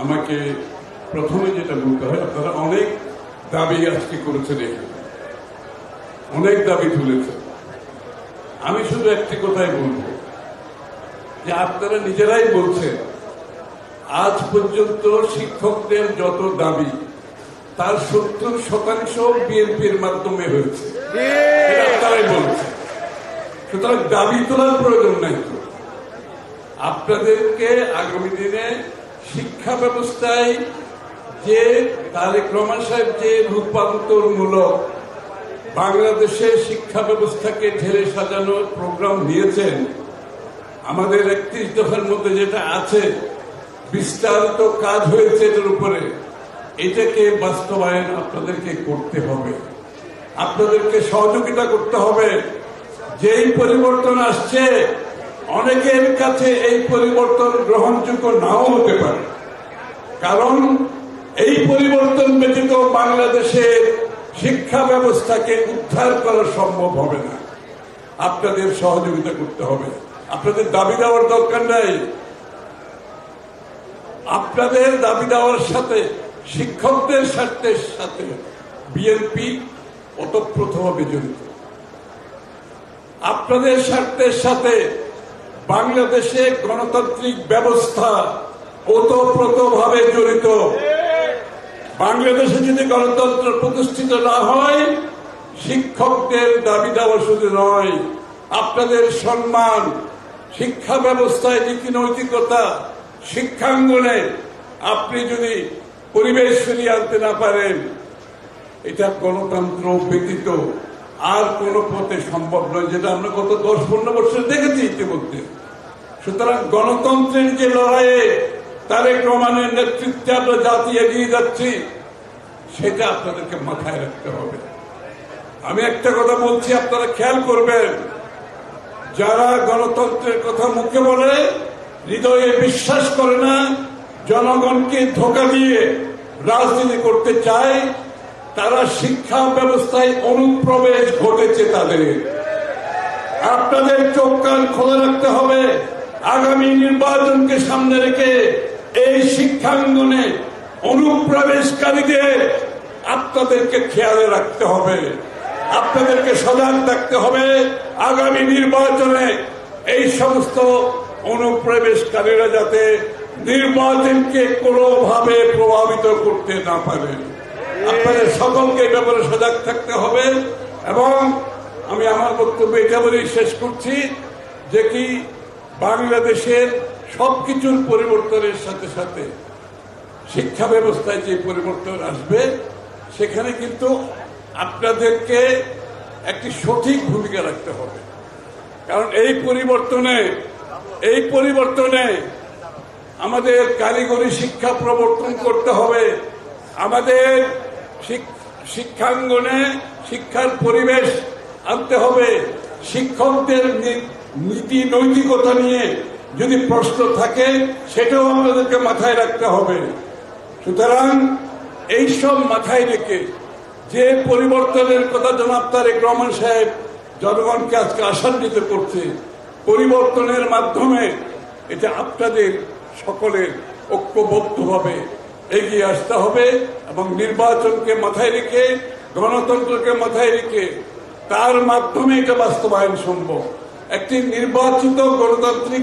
আমাকে প্রথমে যেটা বলতে হয়, আপনারা অনেক দাবি আজকে করেছেন অনেক দাবি তুলেছেন। আমি শুধু একটি কথাই বলব, যে আপনারা নিজেরাই বলছেন, আজ পর্যন্ত শিক্ষকদের যত দাবি, তার সত্তর শতাংশ বিএনপির মাধ্যমে হয়েছে। আপনারাই বলছেন। সুতরাং দাবি তোলার প্রয়োজন নাই তো। আপনাদেরকে আগামী দিনে শিক্ষা ব্যবস্থায় যে তারেক রহমান সাহেব যে রূপান্তরমূলক বাংলাদেশের শিক্ষা ব্যবস্থাকে ঢেলে সাজানোর প্রোগ্রাম নিয়েছেন, আমাদের একত্রিশ দফার মধ্যে যেটা আছে, বিস্তারিত কাজ হয়েছে এটার উপরে, এটাকে বাস্তবায়ন আপনাদেরকে করতে হবে। আপনাদেরকে সহযোগিতা করতে হবে। যেই পরিবর্তন আসছে অনেকের কাছে এই পরিবর্তন গ্রহণযোগ্য নাও হতে পারে। কারণ এই পরিবর্তন ব্যতীত বাংলাদেশের শিক্ষা ব্যবস্থাকে উদ্ধার করা সম্ভব হবে না। আপনাদের সহযোগিতা করতে হবে। আপনাদের দাবি দেওয়ার দরকার নাই। আপনাদের দাবি দেওয়ার সাথে, শিক্ষকদের স্বার্থের সাথে বিএনপি ওতপ্রোতভাবে জড়িত। আপনাদের স্বার্থের সাথে বাংলাদেশে গণতান্ত্রিক ব্যবস্থা ওতপ্রোতভাবে জড়িত। বাংলাদেশে যদি গণতন্ত্র প্রতিষ্ঠিত না হয়, শিক্ষকদের দাবি দেওয়া শুধু নয়। আপনাদের সম্মান, শিক্ষা ব্যবস্থায় নীতি নৈতিকতা, শিক্ষাঙ্গনে আপনি যদি পরিবেশ ফিরিয়ে আনতে না পারেন, এটা গণতন্ত্র ব্যতীত আর কোন পথে সম্ভব নয়, যেটা আমরা গত দশ পনেরো বছর দেখেছি ইতিমধ্যে। সুতরাং গণতন্ত্রের যে লড়াইয়ে তারেক রহমানের নেতৃত্বে আমরা জাতি এগিয়ে যাচ্ছি, সেটা আপনাদেরকে মাথায় রাখতে হবে। আমি একটা কথা বলছি, আপনারা খেয়াল করবেন, যারা গণতন্ত্রের কথা মুখে বলে, হৃদয়ে বিশ্বাস করে না, জনগণকে ধোকা দিয়ে রাজনীতি করতে চায় তারা শিক্ষা ব্যবস্থায় অনুপ্রবেশ ঘটেছে তাদের। আপনাদের চোখ কান খোলা রাখতে হবে। আগামী নির্বাচনকে সামনে রেখে এই শিক্ষাঙ্গনে অনুপ্রবেশকারীদের আপনাদেরকে খেয়ালে রাখতে হবে। আপনাদেরকে সজাগ থাকতে হবে। আগামী নির্বাচনে এই সমস্ত অনুপ্রবেশকারীরা যাতে নির্বাচনকে কোনোভাবে প্রভাবিত করতে না পারে। আপনাদের সকলকে ব্যাপারে সজাগ থাকতে হবে এবং আমি আমার বক্তব্য এটা বলেই শেষ করছি যে কি বাংলাদেশের সব কিছুর পরিবর্তনের সাথে সাথে শিক্ষা ব্যবস্থায় যে পরিবর্তন আসবে, সেখানে কিন্তু আপনাদেরকে একটি সঠিক ভূমিকা রাখতে হবে। কারণ এই পরিবর্তনে এই পরিবর্তনে আমাদের কারিগরি শিক্ষা প্রবর্তন করতে হবে। আমাদের শিক্ষাঙ্গনে শিক্ষার পরিবেশ আনতে হবে। শিক্ষকদের নীতি নৈতিকতা নিয়ে যদি প্রশ্ন থাকে, সেটাও আমাদেরকে মাথায় রাখতে হবে। সুতরাং এইসব মাথায় রেখে যে পরিবর্তনের কথা জনাব তারেক রহমান সাহেব জনগণকে আজকে আশান্বিত করছে, পরিবর্তনের মাধ্যমে এটা আপনাদের সকলের ঐক্যবদ্ধভাবে এগিয়ে আসতে হবে এবং নির্বাচনকে মাথায় রেখে, গণতন্ত্রকে মাথায় রেখে তার মাধ্যমে এটা বাস্তবায়ন সম্ভব। একটি নির্বাচিত গণতান্ত্রিক